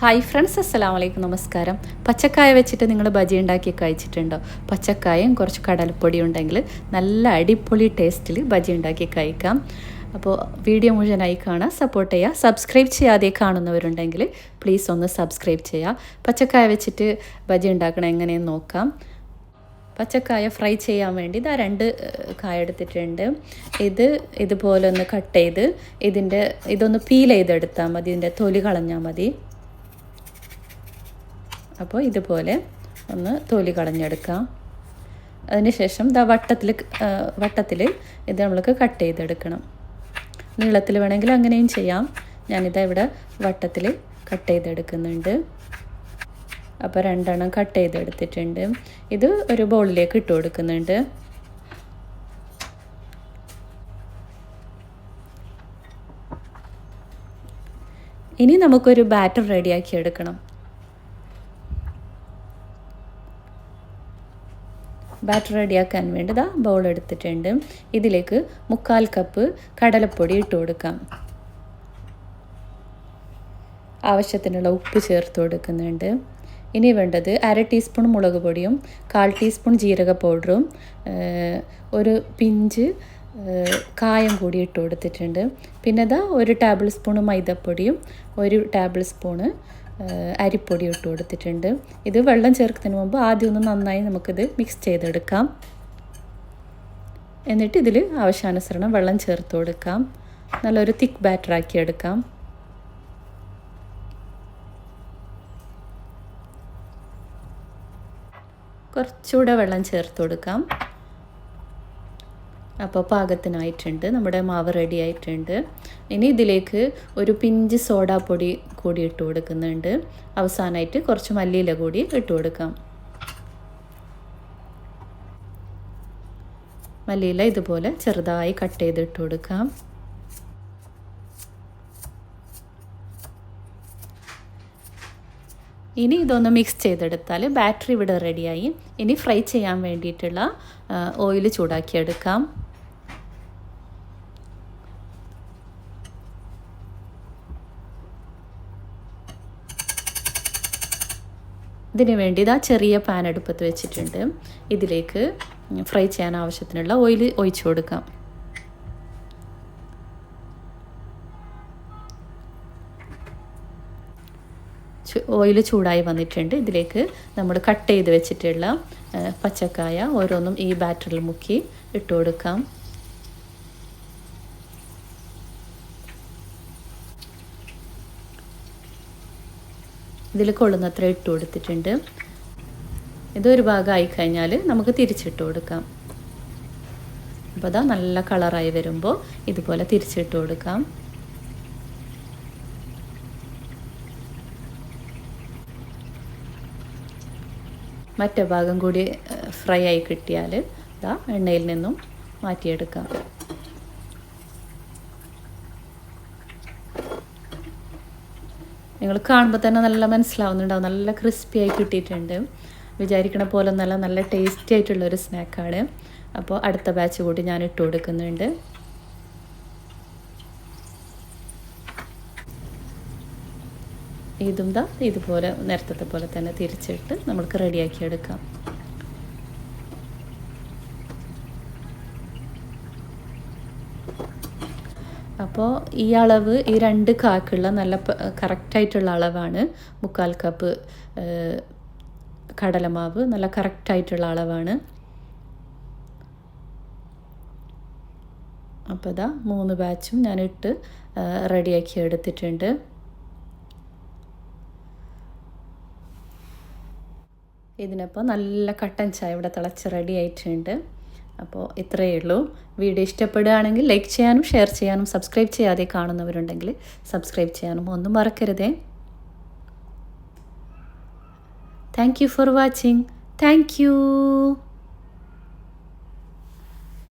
Hi friends അസ്സലാം വലൈക്കും നമസ്കാരം. പച്ചക്കായ വെച്ചിട്ട് നിങ്ങൾ ബജി ഉണ്ടാക്കി കഴിച്ചിട്ടുണ്ടോ? പച്ചക്കായും കുറച്ച് കടലപ്പൊടി ഉണ്ടെങ്കിൽ നല്ല അടിപൊളി ടേസ്റ്റിൽ ബജി ഉണ്ടാക്കി കഴിക്കാം. അപ്പോൾ വീഡിയോ മുഴുവനായി കാണാൻ സപ്പോർട്ട് ചെയ്യുക. സബ്സ്ക്രൈബ് ചെയ്യാതെ കാണുന്നവരുണ്ടെങ്കിൽ പ്ലീസ് ഒന്ന് സബ്സ്ക്രൈബ് ചെയ്യുക. പച്ചക്കായ വെച്ചിട്ട് ബജി ഉണ്ടാക്കണം എങ്ങനെയെന്ന് നോക്കാം. പച്ചക്കായ ഫ്രൈ ചെയ്യാൻ വേണ്ടി ഇതാ രണ്ട് കായ എടുത്തിട്ടുണ്ട്. ഇത് ഇതുപോലെ ഒന്ന് കട്ട് ചെയ്ത് ഇതിന്റെ ഇതൊന്ന് പീൽ ചെയ്തെടുത്താൽ മതി. ഇതിന്റെ തൊലി കളഞ്ഞാൽ മതി. അപ്പോൾ ഇതുപോലെ ഒന്ന് തൊലി കളഞ്ഞെടുക്കാം. അതിനുശേഷം ദാ വട്ടത്തിൽ വട്ടത്തിൽ ഇത് നമ്മൾക്ക് കട്ട് ചെയ്തെടുക്കണം. നീളത്തിൽ വേണമെങ്കിൽ അങ്ങനെയും ചെയ്യാം. ഞാനിതാ ഇവിടെ വട്ടത്തിൽ കട്ട് ചെയ്തെടുക്കുന്നുണ്ട്. അപ്പോൾ രണ്ടെണ്ണം കട്ട് ചെയ്തെടുത്തിട്ടുണ്ട്. ഇത് ഒരു ബൗളിലേക്ക് ഇട്ട് കൊടുക്കുന്നുണ്ട്. ഇനി നമുക്കൊരു ബാറ്റർ റെഡിയാക്കി എടുക്കണം. ബാറ്റർ റെഡിയാക്കാൻ വേണ്ടി ദാ ബൗൾ എടുത്തിട്ടുണ്ട്. ഇതിലേക്ക് മുക്കാൽ കപ്പ് കടലപ്പൊടി ഇട്ട് കൊടുക്കാം. ആവശ്യത്തിനുള്ള ഉപ്പ് ചേർത്ത് കൊടുക്കുന്നുണ്ട്. ഇനി വേണ്ടത് അര ടീസ്പൂൺ മുളക് പൊടിയും കാൽ ടീസ്പൂൺ ജീരക പൗഡറും ഒരു പിഞ്ച് കായം കൂടി ഇട്ട് കൊടുത്തിട്ടുണ്ട്. പിന്നെ ഇതാ ഒരു ടേബിൾ സ്പൂൺ മൈദപ്പൊടിയും ഒരു ടേബിൾ സ്പൂണ് അരിപ്പൊടി ഇട്ട് കൊടുത്തിട്ടുണ്ട്. ഇത് വെള്ളം ചേർക്കുന്നതിന് മുമ്പ് ആദ്യം ഒന്ന് നന്നായി നമുക്കിത് മിക്സ് ചെയ്തെടുക്കാം. എന്നിട്ട് ഇതിൽ ആവശ്യാനുസരണം വെള്ളം ചേർത്ത് കൊടുക്കാം. നല്ലൊരു തിക്ക് ബാറ്റർ ആക്കി എടുക്കാം. കുറച്ചുകൂടെ വെള്ളം ചേർത്ത് കൊടുക്കാം. അപ്പോൾ പാകത്തിനായിട്ടുണ്ട് നമ്മുടെ മാവ് റെഡി ആയിട്ടുണ്ട് ഇനി ഇതിലേക്ക് ഒരു പിഞ്ച് സോഡാപ്പൊടി കൂടി ഇട്ട് കൊടുക്കുന്നുണ്ട്. അവസാനമായിട്ട് കുറച്ച് മല്ലിയില കൂടി ഇട്ട് കൊടുക്കാം. മല്ലിയില ഇതുപോലെ ചെറുതായി കട്ട് ചെയ്ത് ഇട്ട് കൊടുക്കാം. ഇനി ഇതൊന്ന് മിക്സ് ചെയ്തെടുത്താൽ ബാറ്ററി ഇവിടെ റെഡിയായി ഇനി ഫ്രൈ ചെയ്യാൻ വേണ്ടിയിട്ടുള്ള ഓയിൽ ചൂടാക്കിയെടുക്കാം. ഇതിന് വേണ്ടി ഇതാ ചെറിയ പാൻ അടുപ്പത്ത് വെച്ചിട്ടുണ്ട്. ഇതിലേക്ക് ഫ്രൈ ചെയ്യാൻ ആവശ്യത്തിനുള്ള ഓയിൽ ഒഴിച്ചു കൊടുക്കാം. ഓയിൽ ചൂടായി വന്നിട്ടുണ്ട്. ഇതിലേക്ക് നമ്മൾ കട്ട് ചെയ്ത് വെച്ചിട്ടുള്ള പച്ചക്കായ ഓരോന്നും ഈ ബാറ്ററിൽ മുക്കി ഇട്ട് കൊടുക്കാം. ഇതിൽ കൊള്ളുന്നത്ര ഇട്ട് കൊടുത്തിട്ടുണ്ട്. ഇതൊരു ഭാഗമായി കഴിഞ്ഞാൽ നമുക്ക് തിരിച്ചിട്ട് കൊടുക്കാം. അപ്പോൾ അതാ നല്ല കളറായി വരുമ്പോൾ ഇതുപോലെ തിരിച്ചിട്ട് കൊടുക്കാം. മറ്റേ ഭാഗം കൂടി ഫ്രൈ ആയി കിട്ടിയാൽ ഇതാ എണ്ണയിൽ നിന്നും മാറ്റിയെടുക്കാം. നിങ്ങൾ കാണുമ്പോൾ തന്നെ നല്ല മനസ്സിലാവുന്നുണ്ടാവും. നല്ല ക്രിസ്പി ആയി കിട്ടിയിട്ടുണ്ട്. വിചാരിക്കണ പോലെ നല്ല നല്ല ടേസ്റ്റി ആയിട്ടുള്ള ഒരു സ്നാക്കാണ് അപ്പോൾ അടുത്ത ബാച്ച് കൂടി ഞാൻ ഇട്ട് കൊടുക്കുന്നുണ്ട്. ഇതും ദാ ഇതുപോലെ നേരത്തെ പോലെ തന്നെ തിരിച്ചിട്ട് നമുക്ക് റെഡിയാക്കി എടുക്കാം. അപ്പോൾ ഈ അളവ് ഈ രണ്ട് കാക്കുള്ള നല്ല കറക്റ്റായിട്ടുള്ള അളവാണ് മുക്കാൽ കപ്പ് കടലമാവ്. നല്ല കറക്റ്റായിട്ടുള്ള അളവാണ്. അപ്പോൾ ഇതാ മൂന്ന് ബാച്ചും ഞാൻ ഇട്ട് റെഡിയാക്കി എടുത്തിട്ടുണ്ട്. ഇതിനപ്പോൾ നല്ല കട്ടൻ ചായ ഇവിടെ തിളച്ച് റെഡി ആയിട്ടുണ്ട്. അപ്പോൾ ഇത്രയേ ഉള്ളൂ. വീഡിയോ ഇഷ്ടപ്പെടുകയാണെങ്കിൽ ലൈക്ക് ചെയ്യാനും ഷെയർ ചെയ്യാനും സബ്സ്ക്രൈബ് ചെയ്യാതെ കാണുന്നവരുണ്ടെങ്കിൽ സബ്സ്ക്രൈബ് ചെയ്യാനും ഒന്നും മറക്കരുതേ. Thank you for watching. Thank you.